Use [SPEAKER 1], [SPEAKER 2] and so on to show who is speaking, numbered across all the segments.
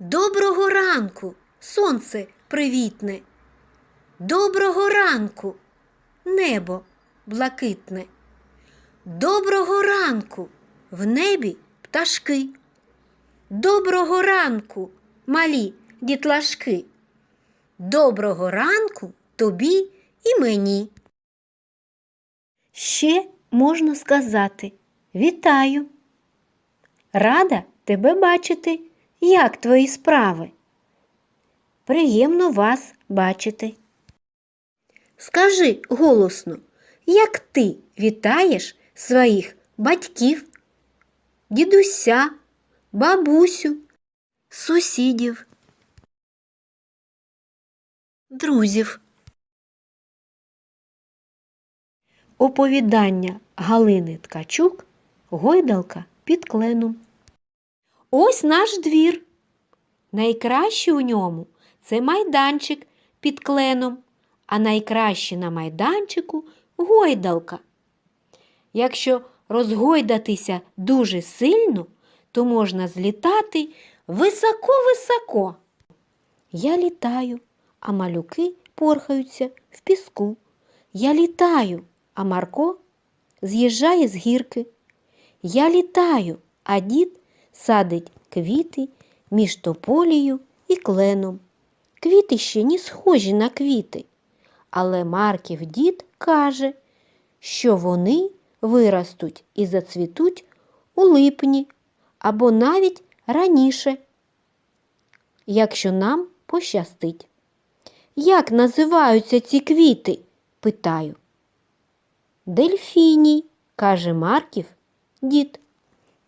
[SPEAKER 1] Доброго ранку, сонце привітне. Доброго ранку, небо блакитне. Доброго ранку, в небі пташки. Доброго ранку, малі дітлашки. Доброго ранку тобі і мені. Ще можна сказати Вітаю. Рада тебе бачити. Як твої справи? Приємно вас бачити. Скажи голосно, як ти вітаєш своїх батьків, дідуся, бабусю, сусідів, друзів. Оповідання Галини Ткачук Гойдалка під кленом. Ось наш двір. Найкраще у ньому це майданчик під кленом, а найкраще на майданчику гойдалка. Якщо розгойдатися дуже сильно, то можна злітати високо-високо. Я літаю, а малюки порхаються в піску. Я літаю, а Марко з'їжджає з гірки. Я літаю, а дід садить квіти між тополією і кленом. Квіти ще не схожі на квіти, але Марків дід каже, що вони виростуть і зацвітуть у липні або навіть раніше, якщо нам пощастить. Як називаються ці квіти? питаю. Дельфіній, каже Марків дід.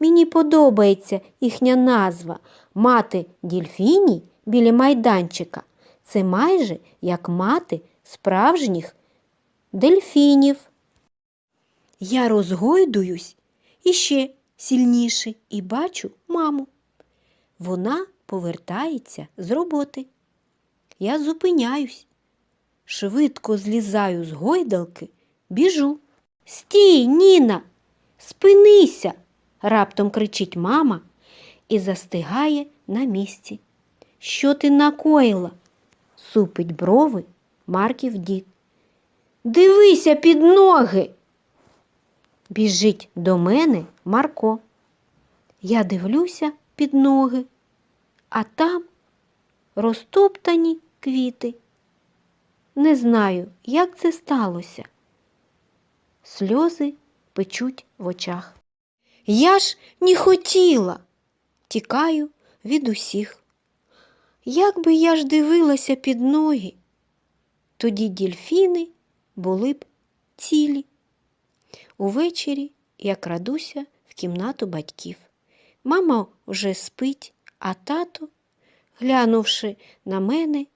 [SPEAKER 1] Мені подобається їхня назва мати дільфіній біля майданчика. Це майже як мати справжніх дельфінів. Я розгойдуюсь іще сильніше і бачу маму. Вона повертається з роботи. Я зупиняюсь, швидко злізаю з гойдалки, біжу. Стій, Ніна, спинися, раптом кричить мама і застигає на місці. Що ти накоїла? супить брови Марків дід. Дивися під ноги. Біжить до мене Марко. Я дивлюся під ноги, а там розтоптані квіти. Не знаю, як це сталося. Сльози печуть в очах. Я ж не хотіла, тікаю від усіх. Як би я ж дивилася під ноги, тоді дільфіни були б цілі. Увечері я крадуся в кімнату батьків. Мама вже спить, а тато, глянувши на мене,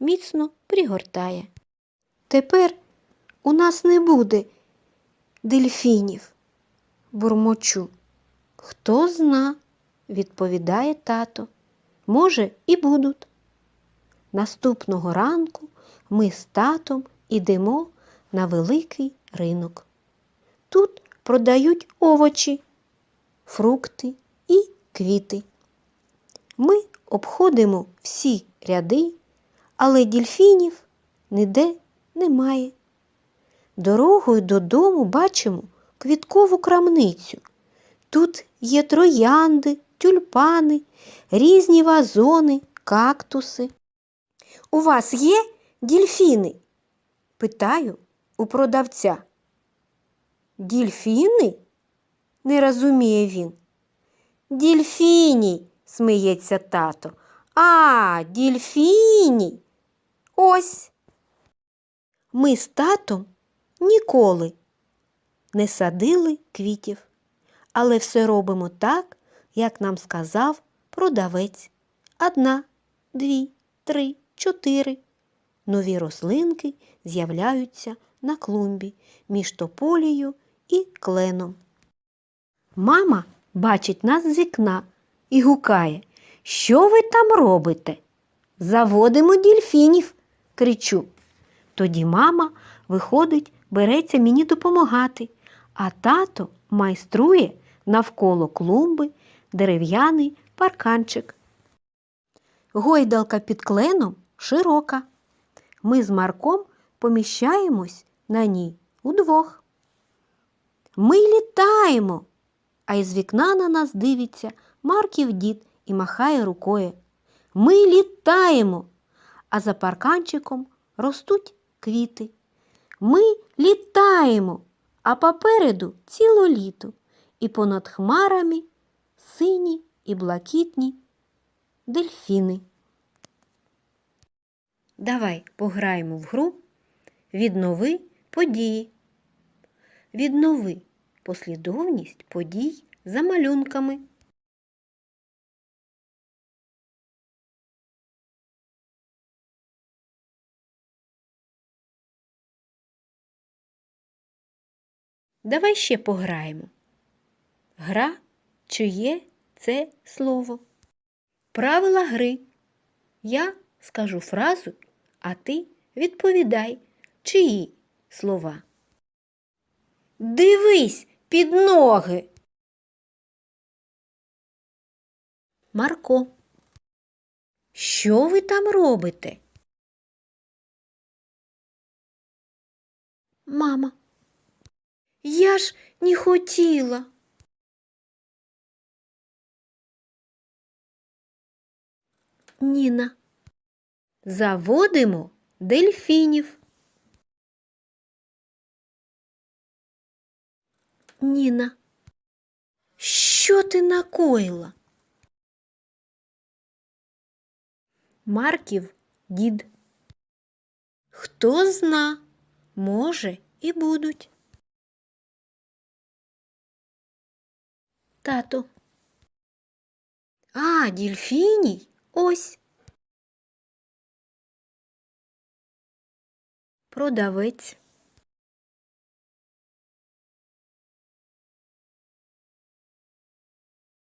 [SPEAKER 1] міцно пригортає. Тепер у нас не буде дельфінів, бурмочу. Хто зна, відповідає тато. Може, і будуть. Наступного ранку ми з татом ідемо на великий ринок. Тут продають овочі, фрукти і квіти. Ми обходимо всі ряди, але дільфінів ніде немає. Дорогою додому бачимо квіткову крамницю. Тут є троянди, тюльпани, різні вазони, кактуси. У вас є дільфіни? Питаю у продавця. Дільфіни? не розуміє він. Дільфіній, сміється тато. А, дільфіній. Ось. Ми з татом ніколи не садили квітів, але все робимо так, як нам сказав продавець. Одна, дві, три, чотири. Нові рослинки з'являються на клумбі між тополією і кленом. Мама бачить нас з вікна і гукає, що ви там робите? Заводимо дільфінів, кричу. Тоді мама виходить, береться мені допомагати, а тато майструє навколо клумби дерев'яний парканчик. гойдалка під кленом широка. Ми з Марком поміщаємось на ній удвох. Ми літаємо, а із вікна на нас дивиться Марків дід і махає рукою. Ми літаємо, а за парканчиком ростуть квіти. Ми літаємо, а попереду ціло літо, і понад хмарами сині і блакитні дельфіни. Давай пограємо в гру Віднови події. Віднови послідовність подій за малюнками. Давай ще пограємо. Гра чиє це слово. Правила гри. Я скажу фразу, а ти відповідай, чиї слова. Дивись під ноги. Марко. Що ви там робите? Мама. Я ж не хотіла. Ніна. Заводимо дельфінів. Ніна. Що ти накоїла? Марків дід. Хто зна, може і будуть. Тато. А, дільфіній? Ось. Продавець.